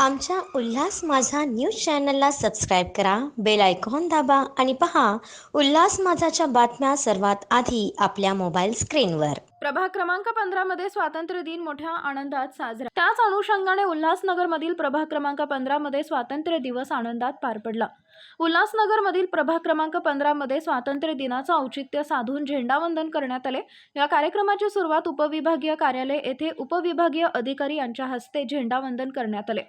आमच्या उल्हास माझा न्यूज चॅनलला सबस्क्राईब करा बेल आयकॉन दाबा आणि पहा उल्हास माझाच्या बातम्या सर्वात आधी आपल्या मोबाईल स्क्रीनवर. प्रभाग क्रमांक पंधरा मध्ये स्वातंत्र्य दिन मोठ्या आनंदात साजरा. त्याच अनुषंगाने उल्हासनगर मधील प्रभाग क्रमांक पंधरा मध्ये स्वातंत्र्य दिवस आनंदात पार पडला. उल्हासनगर मधील प्रभाग क्रमांक पंधरा मध्ये स्वातंत्र्य दिनाचं औचित्य साधून झेंडावंदन करण्यात आले. या कार्यक्रमाची सुरुवात उपविभागीय कार्यालय येथे उपविभागीय अधिकारी यांच्या हस्ते झेंडावंदन करण्यात आले.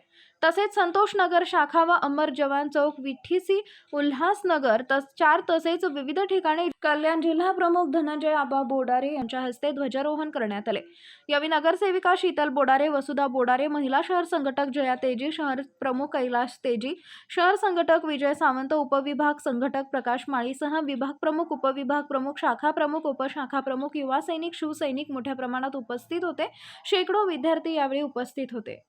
तसेच संतोष नगर शाखा व अमर जवान चौक विठीसी उल्हासनगर तस चार तसेच विविध ठिकाणी कल्याण जिल्हा प्रमुख धनंजय आबा बोडारे यांच्या हस्ते ध्वजारोहण करण्यात आले. यावेळी नगरसेविका शीतल बोडारे वसुधा बोडारे महिला शहर संघटक जया तेजी शहर प्रमुख कैलाश तेजी शहर संघटक विजय सावंत उपविभाग संघटक प्रकाश माळीसह विभाग प्रमुख उपविभाग प्रमुख शाखा प्रमुख उपशाखा प्रमुख युवा सैनिक शिवसैनिक मोठ्या प्रमाणात उपस्थित होते. शेकडो विद्यार्थी यावेळी उपस्थित होते.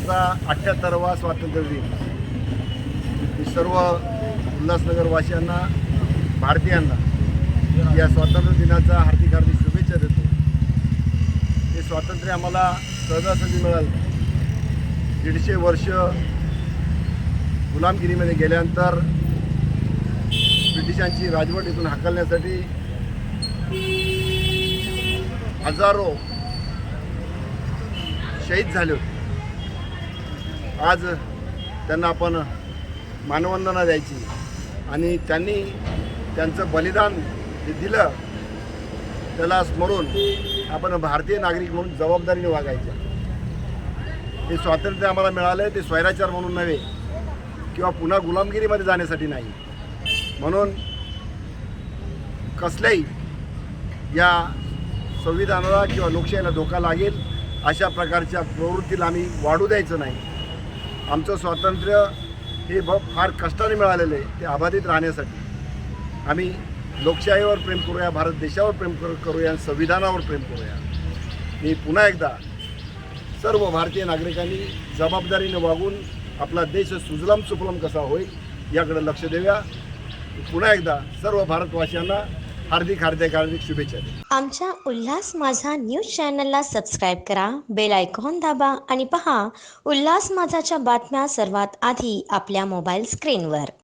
भारताचा अठ्ठ्याहत्तरवा स्वातंत्र्य दिन. मी सर्व उल्हासनगरवासियांना भारतीयांना या स्वातंत्र्य दिनाचा हार्दिक हार्दिक शुभेच्छा देतो. हे स्वातंत्र्य आम्हाला सहजासहजी मिळालं. दीडशे वर्ष गुलामगिरीमध्ये गेल्यानंतर ब्रिटिशांची राजवट इथून हाकलण्यासाठी हजारो शहीद झाले होते. आज त्यांना आपण मानवंदना द्यायची. आणि त्यांनी त्यांचं बलिदान जे दिलं त्याला स्मरून आपण भारतीय नागरिक म्हणून जबाबदारीने वागायचं. हे स्वातंत्र्य आम्हाला मिळालं आहे ते स्वैराचार म्हणून नव्हे किंवा पुन्हा गुलामगिरीमध्ये जाण्यासाठी नाही. म्हणून कसल्याही या संविधानाला किंवा लोकशाहीला धोका लागेल अशा प्रकारच्या प्रवृत्तीला आम्ही वाढू द्यायचं नाही. आमचं स्वातंत्र्य हे ब फार कष्टाने मिळालेलं आहे ते अबाधित राहण्यासाठी. आम्ही लोकशाहीवर प्रेम करूया भारत देशावर प्रेम कर करूया आणि संविधानावर प्रेम करूया. मी पुन्हा एकदा सर्व भारतीय नागरिकांनी जबाबदारीने वागून आपला देश सुजलाम सुफलम कसा होईल याकडे लक्ष देऊया. पुन्हा एकदा सर्व भारतवासियांना हार्दिक हार्दिक हार्दिक शुभेच्छा आमच्या उल्हास माझा न्यूज चॅनलला सबस्क्राईब करा बेल आयकॉन दाबा आणि पहा उल्हास माझाच्या बातम्या सर्वात आधी आपल्या मोबाईल स्क्रीनवर.